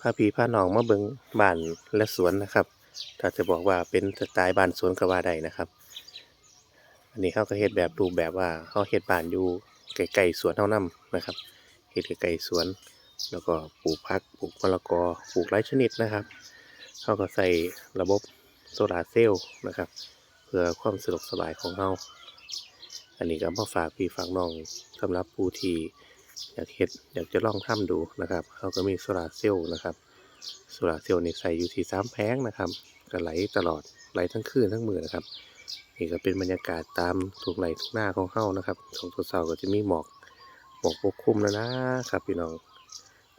พาพี่พาน้องมาเบิงบ้านและสวนนะครับ ถ้าจะบอกว่าเป็นสไตล์บ้านสวนก็ว่าได้นะครับ อันนี้เขาก็เฮ็ดแบบรูปแบบว่าเขาเฮ็ดบ้านอยู่ใกล้ๆสวนเฮานํนนะครับเฮ็ดใกล้ๆสวน แล้วก็ปลูกผักปลูกมะละกอปลูกหลายชนิดนะครับเขาก็ใส่ระบบโซลาเซลล์นะครับ เพื่อความสะดวกสบายของเราอันนี้ก็มาฝากพี่ฝากน้องสำหรับผู้ที่ อยากเฮ็ดอยากจะลองทำดูนะครับเขาก็มีโซลาเซลล์นะครับโซลาเซลล์นี่ใส่อยู่ที่สามแผงนะครับก็ไหลตลอดไหลทั้งคืนทั้งมือนะครับนี่ก็เป็นบรรยากาศตามทุ่งไร่ทุ่งนาของเฮานะครับช่วเช้าก็จะมีหมอกหมอกปกคลุมแล้วนะครับพี่น้อง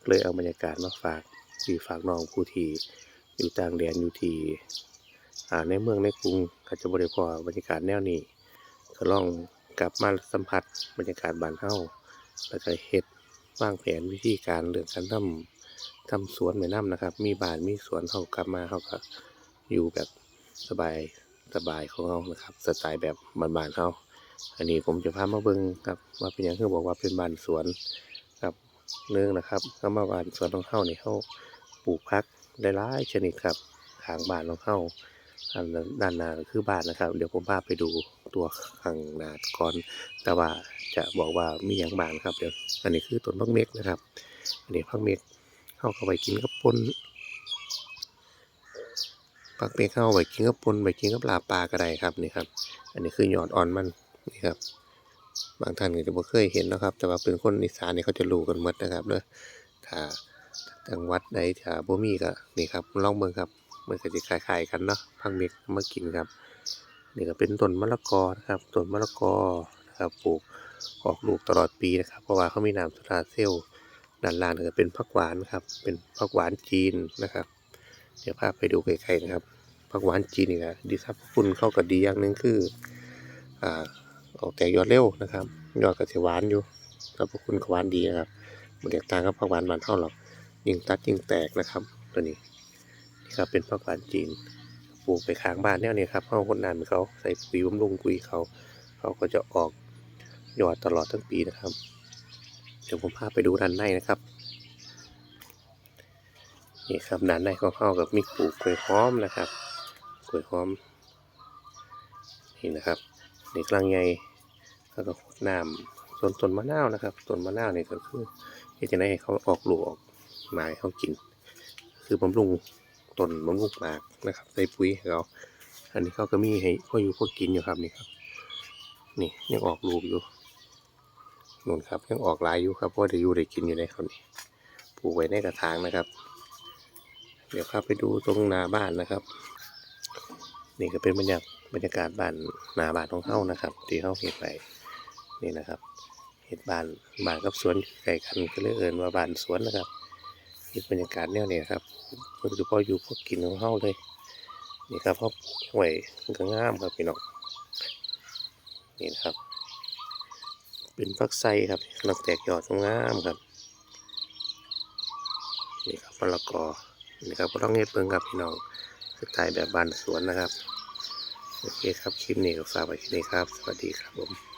เลยเอาบรรยากาศมาฝากพี่ฝากน้องผู้ที่อยู่ต่างแดนอยู่ที่อ่าในเมืองในกรุงก็จะบ่ได้พอบรรยากาศแนวนี้ก็ลองกลับมาสัมผัสบรรยากาศบ้านเฮา แล้วก็เฮ็ดวางแผนวิธีการเรื่องการทำทำสวนแม่น้ำนะครับ มีบ้านมีสวนเฮากลับมาเฮาก็อยู่แบบสบายสบายของเรานะครับ สไตล์แบบบ้านๆเขาอันนี้ผมจะพามาเบิ่งครับว่าเป็นอย่างที่บอกว่าเป็นบ้านสวนครับเนื่องนะครับก็มาบ้านสวนของเขาในเขาปลูกพักได้หลายชนิดครับทางบ้านของเขา ด้านหน้าคือบ้านนะครับ เดี๋ยวผมพาไปดูตัวข้างหน้าก่อน แต่ว่าจะบอกว่ามีอย่างบางครับเดี๋ยวอันนี้คือต้นพักเม็กนะครับ อันนี้พักเม็กเข้าก็ไปกินกับปนปักเมฆเข้าไว้กินกับปนไว้กินกับลาบปลาก็ได้ครับนี่ครับ อันนี้คือหยอดอ่อนมันนี่ครับ บางท่านก็จะบ่เคยเห็นนะครับ แต่ว่าเป็นคนอีสานนี่เขาจะรู้กันหมดนะครับเด้อถ้าจังหวัดใดถ้าบ่มีก็นี่ครับลองเบิ่งครับ มันก็สิคล้ายๆกันเนาะพักเมฆมากินครับนี่ก็เป็นต้นมะละกอนะครับต้นมะละกอนะครับปลูกออกลูกตลอดปีนะครับ เพราะว่าเขามีน้ำโซลาเซลด้านล่างก็เป็นผักหวานครับ เป็นผักหวานจีนนะครับ เดี๋ยวพาไปดูไกลๆนะครับผักหวานจีนนี่นะดีสรรพคุณเข้ากับดีอย่างหนึ่งคืออ่าออกแตกยอดเร็วนะครับ ยอดก็จะหวานอยู่สรรพคุณก็หวานดีนะครับมันแตกต่างกับผักหวานบ้านเฮาหรอกยิ่งตัดยิ่งแตกนะครับ ตัวนี้ ครับเป็นผักหวานจีนปลูกไปข้างบ้านแนวนี้ครับเฮาคนน้ำให้เขาใส่ปุ๋ยบำรุงปุ๋ยเขา เขาก็จะออกยอดตลอดทั้งปีนะครับ เดี๋ยวผมพาไปดูด้านในนะครับนี่ครับด้านในของเขากับมีปลูกกล้วยหอมนะครับกล้วยหอมนี่นะครับนี่กลางใหญ่แล้วก็น้ำต้นต้นมะนาวนะครับต้นมะนาวนี่ก็คือที่จะให้เขาออกลูกออกหมายเขากิน คือบำรุง ต้นบำรุงหมากนะครับ ใส่ปุ๋ยให้เขาอันนี้เขาก็มีให้พ่ออยู่พ่อกินอยู่ครับนี่ครับ นี่ยังออกลูกอยู่นู่นครับยังออกลายอยู่ครับเพราะได้อยู่ได้กินอยู่ในครับนี่ปลูกไว้ในกระถางนะครับ เดี๋ยวข้าไปดูตรงนาบ้านนะครับ นี่ก็เป็นบรรยากบรรยากาศบ้านนาบ้านของเฮานะครับ ที่เฮาเฮ็ดไปนี่นะครับเฮ็ดบ้านบ้านกับสวนใกล้กันก็เลยเอิ้นว่าบ้านสวนนะครับ เฮ็ดบรรยากาศแนวนี้ครับโดยเฉพาะอยู่พวกกินของเฮาเลย นี่ครับเฮาปลูกไว้มันก็งามครับพี่น้องนี่นะครับ เป็นฟักไส้ครับกำลังแตกยอดงามครับนี่ครับมะละกอนี่ครับก็ต้องเฮ็ดเบิ่งครับพี่น้องสไตล์แบบบ้านสวนนะครับโอเคครับคลิปนี้ก็ฝากไว้ที่นี่ครับ สวัสดีครับผม